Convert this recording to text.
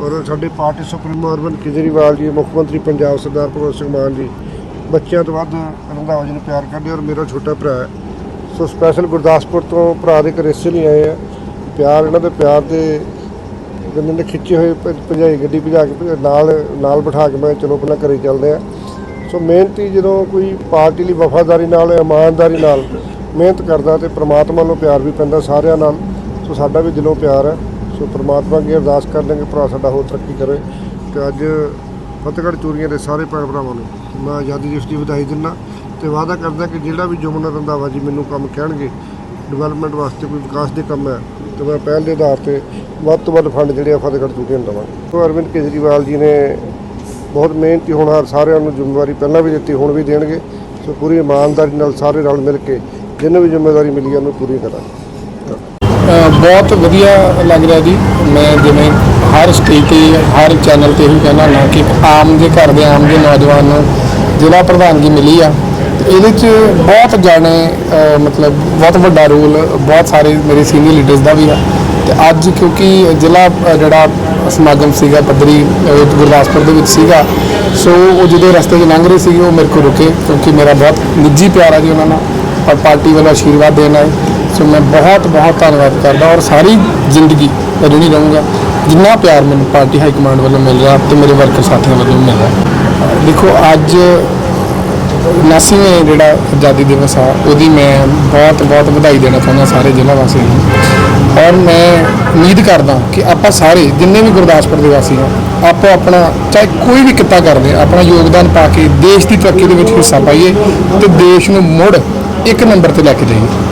ਔਰ ਸਾਡੇ party supremo Arvind Kejriwal ji, ਮੁੱਖ ਮੰਤਰੀ ਪੰਜਾਬ ਸਰਦਾਰ ਭਗਵੰਤ ਸਿੰਘ ਮਾਨ ਜੀ, ਬੱਚਿਆਂ ਤੋਂ ਵੱਧ ਰੰਧਾਵਾ ਜੀ ਨੂੰ ਪਿਆਰ ਕਰਦੇ ਔਰ ਮੇਰਾ ਛੋਟਾ ਭਰਾ ਹੈ। ਸੋ ਸਪੈਸ਼ਲ ਗੁਰਦਾਸਪੁਰ ਤੋਂ ਭਰਾ ਦੇ ਘਰੇ ਇਸੇ ਲਈ ਆਏ ਆ। ਪਿਆਰ, ਇਹਨਾਂ ਦੇ ਪਿਆਰ ਦੇ ਜਿੰਨੇ ਨੇ ਖਿੱਚੇ ਹੋਏ ਭਜਾਈ ਗੱਡੀ ਭਜਾ ਕੇ ਨਾਲ ਨਾਲ ਬਿਠਾ ਕੇ ਮੈਂ ਚਲੋ ਆਪਣਾ ਘਰੇ ਚੱਲਦੇ ਆ। ਸੋ ਮਿਹਨਤੀ ਜਦੋਂ ਕੋਈ ਪਾਰਟੀ ਲਈ ਵਫਾਦਾਰੀ ਨਾਲ, ਇਮਾਨਦਾਰੀ ਨਾਲ ਮਿਹਨਤ ਕਰਦਾ ਤੇ ਪ੍ਰਮਾਤਮਾ ਨੂੰ ਪਿਆਰ ਵੀ ਪੈਂਦਾ ਸਾਰਿਆਂ ਨਾਲ, ਸੋ ਸਾਡਾ ਵੀ ਦਿਲੋਂ ਪਿਆਰ ਹੈ। ਸੋ ਪ੍ਰਮਾਤਮਾ ਅੱਗੇ ਅਰਦਾਸ ਕਰ ਲਾਂਗੇ, ਭਰਾ ਸਾਡਾ ਹੋਰ ਤਰੱਕੀ ਕਰੇ। ਤੇ ਅੱਜ ਫਤਿਹਗੜ੍ਹ ਚੂਰੀਆਂ ਦੇ ਸਾਰੇ ਭੈਣ ਭਰਾਵਾਂ ਨੂੰ ਮੈਂ ਆਜ਼ਾਦੀ ਦਿਵਸ ਦੀ ਵਧਾਈ ਦਿੰਦਾ ਤੇ ਵਾਅਦਾ ਕਰਦਾ ਕਿ ਜਿਹੜਾ ਵੀ ਜਮਨਾ ਰੰਧਾਵਾ ਜੀ ਮੈਨੂੰ ਕੰਮ ਕਹਿਣਗੇ ਡਿਵੈਲਪਮੈਂਟ ਵਾਸਤੇ ਕੋਈ ਵਿਕਾਸ ਦੇ ਕੰਮ ਹੈ, ਤੇ ਮੈਂ ਪਹਿਲ ਦੇ ਆਧਾਰ ਤੇ ਵੱਧ ਤੋਂ ਵੱਧ ਫੰਡ ਜਿਹੜੇ ਆ ਫਤਿਹਗੜ੍ਹ ਚੂਰੀਆਂ ਨੂੰ ਦੇਵਾਂਗਾ। ਸੋ ਅਰਵਿੰਦ ਕੇਜਰੀਵਾਲ ਜੀ ਨੇ ਬਹੁਤ ਮਿਹਨਤੀ ਹੋਣਹਾਰ ਸਾਰਿਆਂ ਨੂੰ ਜ਼ਿੰਮੇਵਾਰੀ ਪਹਿਲਾਂ ਵੀ ਦਿੱਤੀ, ਹੁਣ ਵੀ ਦੇਣਗੇ। ਸੋ ਪੂਰੀ ਇਮਾਨਦਾਰੀ ਨਾਲ ਸਾਰੇ ਰਲ ਮਿਲ ਕੇ ਜਿੰਨੇ ਵੀ ਜ਼ਿੰਮੇਵਾਰੀ ਮਿਲੀ ਉਹਨੂੰ ਪੂਰੀ ਕਰਾਂਗੇ। ਬਹੁਤ ਵਧੀਆ ਲੱਗ ਰਿਹਾ ਜੀ। ਮੈਂ ਜਿਵੇਂ ਹਰ ਸਟੇਜ ਤੇ, ਹਰ ਚੈਨਲ ਤੇ ਹੀ ਕਹਿਣਾ ਨਾ ਕਿ ਆਮ ਦੇ ਘਰ ਦੇ ਆਮ ਦੇ ਨੌਜਵਾਨ ਨੂੰ ਜ਼ਿਲ੍ਹਾ ਪ੍ਰਧਾਨਗੀ ਮਿਲੀ ਆ, ਤੇ ਇਹਦੇ 'ਚ ਬਹੁਤ ਜਾਣੇ ਮਤਲਬ ਬਹੁਤ ਵੱਡਾ ਰੋਲ, ਬਹੁਤ ਸਾਰੇ ਮੇਰੇ ਸੀਨੀਅਰ ਲੀਡਰਸ ਦਾ ਵੀ ਆ। ਤੇ ਅੱਜ ਕਿਉਂਕਿ ਜ਼ਿਲ੍ਹਾ ਜਿਹੜਾ ਸਮਾਗਮ ਸੀਗਾ ਪੱਧਰੀ ਗੁਰਦਾਸਪੁਰ ਦੇ ਵਿੱਚ ਸੀਗਾ, ਸੋ ਉਹ ਜਦੋਂ ਰਸਤੇ 'ਚ ਲੰਘ ਰਹੇ ਸੀਗੇ, ਉਹ ਮੇਰੇ ਕੋਲ ਰੁਕੇ ਕਿਉਂਕਿ ਮੇਰਾ ਬਹੁਤ ਨਿੱਜੀ ਪਿਆਰ ਆ ਜੀ ਉਹਨਾਂ ਨਾਲ। ਔਰ ਪਾਰਟੀ ਵੱਲੋਂ ਆਸ਼ੀਰਵਾਦ ਦੇਣ ਆਏ। ਸੋ ਮੈਂ ਬਹੁਤ ਬਹੁਤ ਧੰਨਵਾਦ ਕਰਦਾ ਔਰ ਸਾਰੀ ਜ਼ਿੰਦਗੀ ऋणी ਰਹੂੰਗਾ। ਜਿੰਨਾ ਪਿਆਰ ਮੈਨੂੰ ਪਾਰਟੀ ਹਾਈ ਕਮਾਂਡ ਵੱਲੋਂ ਮਿਲ ਰਿਹਾ ਤੇ ਮੇਰੇ ਵਰਕਰ ਸਾਥੀਆਂ ਵੱਲੋਂ ਮਿਲ ਰਿਹਾ। ਦੇਖੋ ਅੱਜ 79ਵੇਂ ਜਿਹੜਾ ਆਜ਼ਾਦੀ ਦਿਵਸ ਆ ਉਹਦੀ ਮੈਂ ਬਹੁਤ ਬਹੁਤ ਵਧਾਈ ਦੇਣਾ ਚਾਹੁੰਦਾ ਸਾਰੇ ਜ਼ਿਲ੍ਹਾ ਵਾਸੀਆਂ ਨੂੰ। ਔਰ ਮੈਂ ਉਮੀਦ ਕਰਦਾ ਕਿ ਆਪਾਂ ਸਾਰੇ ਜਿੰਨੇ ਵੀ ਗੁਰਦਾਸਪੁਰ ਦੇ ਵਾਸੀ ਹਾਂ ਆਪੋ ਆਪਣਾ ਚਾਹੇ ਕੋਈ ਵੀ ਕਿੱਤਾ ਕਰਦੇ ਹਾਂ, ਆਪਣਾ ਯੋਗਦਾਨ ਪਾ ਕੇ ਦੇਸ਼ ਦੀ ਤਰੱਕੀ ਦੇ ਵਿੱਚ ਹਿੱਸਾ ਪਾਈਏ ਤੇ ਦੇਸ਼ ਨੂੰ ਮੁੜ ਇੱਕ ਨੰਬਰ ਤੇ ਲੈ ਕੇ ਜਾਈਏ।